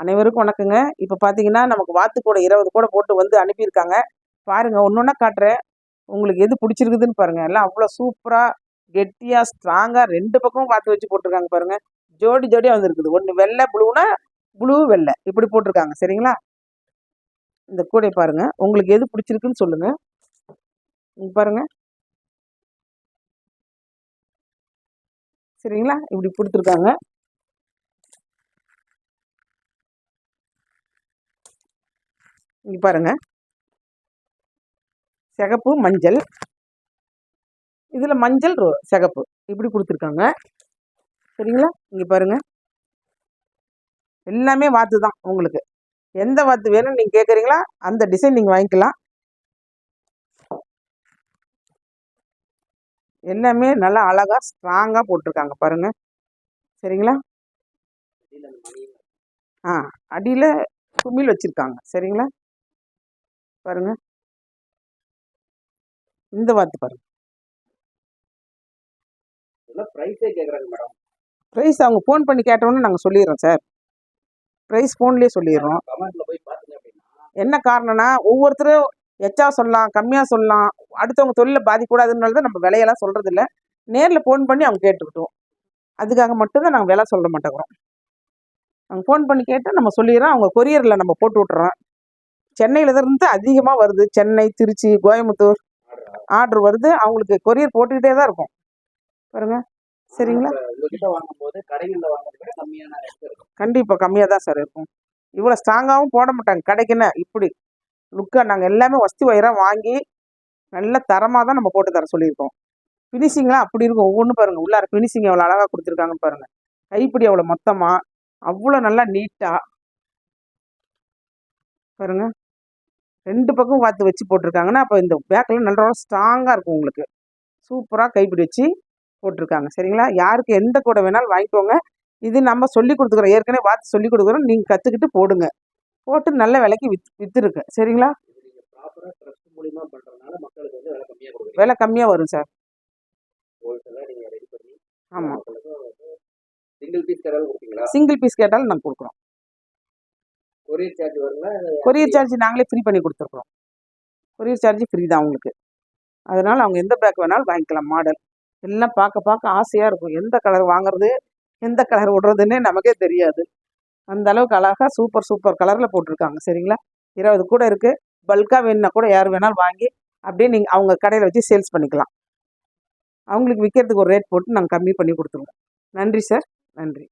அனைவருக்கும் வணக்கங்க. இப்போ பார்த்தீங்கன்னா நமக்கு வாத்து கூட இருபது கூட போட்டு வந்து அனுப்பியிருக்காங்க. பாருங்கள் ஒன்று ஒன்றா காட்டுறேன். உங்களுக்கு எது பிடிச்சிருக்குதுன்னு பாருங்கள் எல்லாம் அவ்வளோ சூப்பராக கெட்டியாக ஸ்ட்ராங்காக ரெண்டு பக்கமும் வாத்து வச்சு போட்டிருக்காங்க பாருங்கள் ஜோடி ஜோடியாக வந்துருக்குது. ஒன்று வெள்ளை ப்ளூனா ப்ளூ வெள்ளை. இப்படி போட்டிருக்காங்க. சரிங்களா? இந்த கூடை பாருங்கள் உங்களுக்கு எது பிடிச்சிருக்குன்னு சொல்லுங்கள் பாருங்கள் சரிங்களா? இப்படி கொடுத்துருக்காங்க. இங்க பாருங்க. சிகப்பு மஞ்சள். இதில் மஞ்சள் ரோ சிகப்பு. இப்படி கொடுத்துருக்காங்க. சரிங்களா? இங்கே பாருங்க. எல்லாமே வாத்து தான் உங்களுக்கு. எந்த வாத்து வேணும்னு நீங்கள் கேட்குறீங்களா அந்த டிசைன் நீங்கள் வாங்கிக்கலாம். எல்லாமே நல்லா அழகாக ஸ்ட்ராங்காக போட்டிருக்காங்க பாருங்க. சரிங்களா? ஆ அடியில் குமிழ் வச்சுருக்காங்க. சரிங்களா? பாருங்க. இந்த வாத்து பாருங்க. ப்ரைஸே கேட்குறாங்க மேடம் ப்ரைஸ் அவங்க ஃபோன் பண்ணி கேட்டோன்னு நாங்கள் சொல்லிடுறோம் சார் ப்ரைஸ் ஃபோன்லேயே சொல்லிடுறோம். என்ன காரணம்னா ஒவ்வொருத்தரும் எச்சா சொல்லலாம் கம்மியாக சொல்லலாம் அடுத்தவங்க தொழிலை பாதிக்கூடாதுனால தான் நம்ம விலையெல்லாம் சொல்கிறது இல்லை நேரில் ஃபோன் பண்ணி அவங்க கேட்டுக்கிட்டோம். அதுக்காக மட்டும்தான் நாங்கள் விலை சொல்ல மாட்டேங்கிறோம். அவங்க ஃபோன் பண்ணி கேட்டால் நம்ம சொல்லிடுறோம் அவங்க கொரியரில் நம்ம போட்டு விட்டுறோம். சென்னையில் இருந்து அதிகமாக வருது. சென்னை திருச்சி கோயம்புத்தூர் ஆர்டர் வருது. அவங்களுக்கு கொரியர் போட்டுக்கிட்டே தான் இருக்கும். பாருங்க. சரிங்களா? கண்டிப்பாக கம்மியாக தான் சார் இருக்கும். இவ்வளோ ஸ்ட்ராங்காகவும் போட மாட்டாங்க. கடைக்குன்னு இப்படி லுக்காக நாங்கள் எல்லாமே வஸ்தி வயிறாக வாங்கி நல்ல தரமாக தான் நம்ம போட்டு தர சொல்லியிருக்கோம். ஃபினிஷிங்லாம் அப்படி இருக்கும். ஒவ்வொன்றும் பாருங்கள் உள்ளார ஃபினிஷிங் எவ்வளோ அழகாக கொடுத்துருக்காங்கன்னு பாருங்கள் கைப்பிடி அவ்வளோ மொத்தமாக அவ்வளோ நல்லா நீட்டாக பாருங்க. ரெண்டு பக்கம் பார்த்து வச்சு போட்டிருக்காங்கன்னா அப்போ இந்த பேக்கில் நல்ல ஸ்ட்ராங்காக இருக்கும் உங்களுக்கு. சூப்பராக கைப்பிடி வச்சு போட்டிருக்காங்க. சரிங்களா? யாருக்கு எந்த கூடை வேணாலும் வாங்கிக்கோங்க. இது நம்ம சொல்லி கொடுத்துக்குறோம். ஏற்கனவே பார்த்து சொல்லி கொடுக்குறோம். நீங்கள் கற்றுக்கிட்டு போடுங்க. போட்டு நல்ல விலைக்கு வித் விற்றுருக்கு சரிங்களா? விலை கம்மியாக வரும் சார். ஆமாம் சிங்கிள் பீஸ் கேட்டாலும் நாங்கள் கொடுக்குறோம். கொரியர் சார்ஜ் வருங்களா கொரியர் சார்ஜ் நாங்களே ஃப்ரீ பண்ணி கொடுத்துருக்குறோம். கொரியர் சார்ஜ் ஃப்ரீ தான் அவங்களுக்கு அதனால் அவங்க எந்த பேக் வேணாலும் வாங்கிக்கலாம் மாடல் எல்லாம் பார்க்க பார்க்க ஆசையாக இருக்கும். எந்த கலர் வாங்குறது எந்த கலர் விடுறதுன்னே நமக்கே தெரியாது. அந்த அளவுக்கு அழகாக சூப்பர் சூப்பர் கலரில் போட்டிருக்காங்க. சரிங்களா? இருபது கூட இருக்குது பல்காக வேணுன்னா கூட யார் வேணாலும் வாங்கி அப்படியே நீங்கள் அவங்க கடையில் வச்சு சேல்ஸ் பண்ணிக்கலாம். அவங்களுக்கு விற்கிறதுக்கு ஒரு ரேட் போட்டு நாங்கள் கம்மி பண்ணி கொடுத்துருவோம். நன்றி சார் நன்றி.